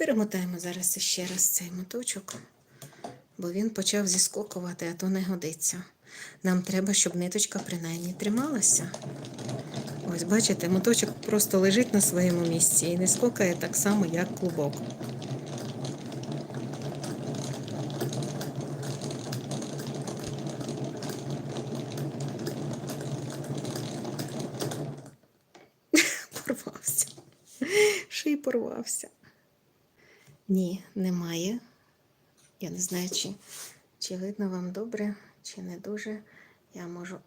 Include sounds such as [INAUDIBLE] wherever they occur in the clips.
Перемотаємо зараз ще раз цей моточок, бо він почав зіскокувати, а то не годиться. Нам треба, щоб ниточка принаймні трималася. Ось, бачите, моточок просто лежить на своєму місці і не скокає так само, як клубок. [LAUGHS] Порвався. Ще й порвався. Ні, немає. Я не знаю, чи, чи видно вам добре, чи не дуже. Я можу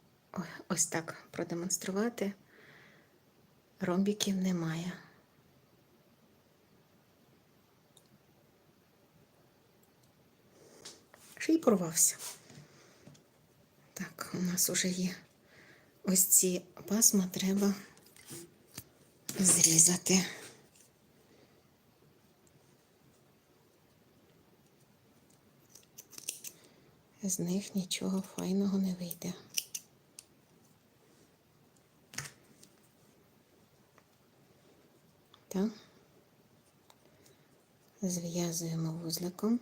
ось так продемонструвати. Ромбіків немає. Ще й порвався. Так, у нас уже є ось ці пасма треба зрізати. З них нічого файного не вийде. Так. Зв'язуємо вузликом.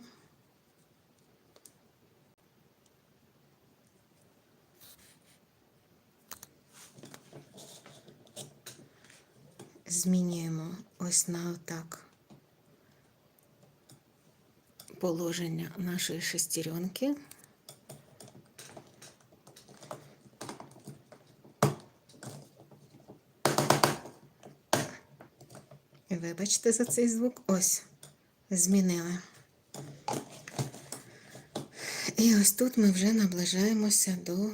Змінюємо ось на отак положення нашої шестеренки. Вибачте за цей звук. Ось, змінили. І ось тут ми вже наближаємося до [LAUGHS]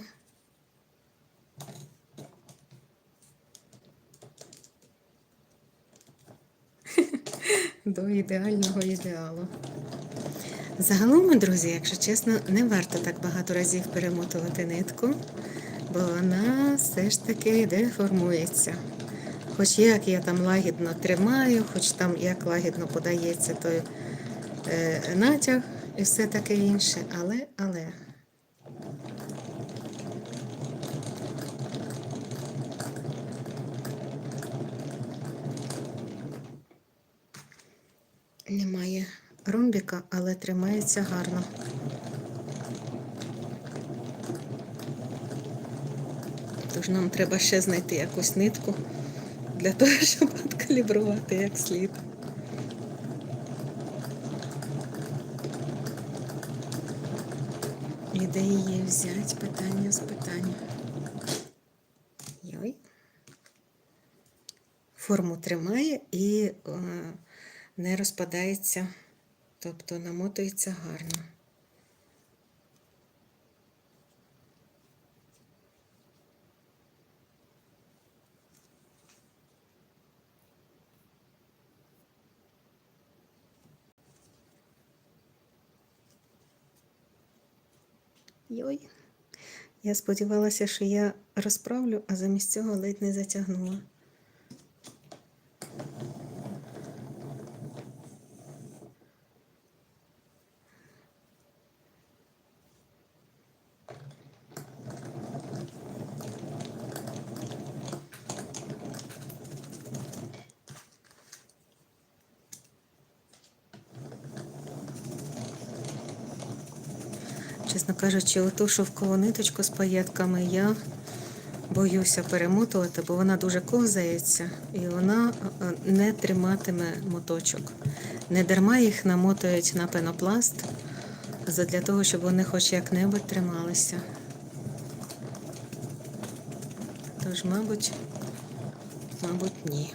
до ідеального ідеалу. Загалом, друзі, якщо чесно, не варто так багато разів перемотувати нитку, бо вона все ж таки деформується. Хоч як я там лагідно тримаю, хоч там як лагідно подається той е, натяг і все таке інше, але, але. Немає ромбіка, але тримається гарно. Тож нам треба ще знайти якусь нитку для того, [LAUGHS] щоб откалібрувати як слід. І де взяти? Питання з питання. Йой. Форму тримає і е, не розпадається, тобто намотується гарно. Йой. Я сподівалася, що я розправлю, а замість цього ледь не затягнула. Чесно кажучи, оту шовкову ниточку з паєтками я боюся перемотувати, бо вона дуже ковзається і вона е, не триматиме моточок. Не дарма їх намотують на пенопласт для того, щоб вони хоч як-небудь трималися. Тож, мабуть, мабуть, ні.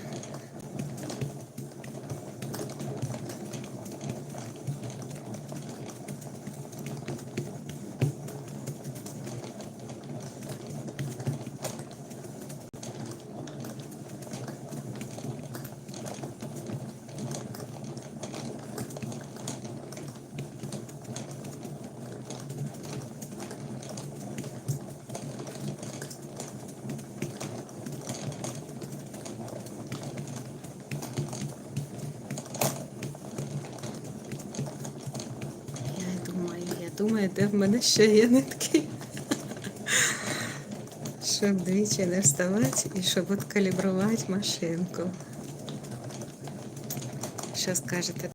Де в мене ще є нитки. Щоб двічі не вставати і щоб откалібрувати машинку. Що скажете?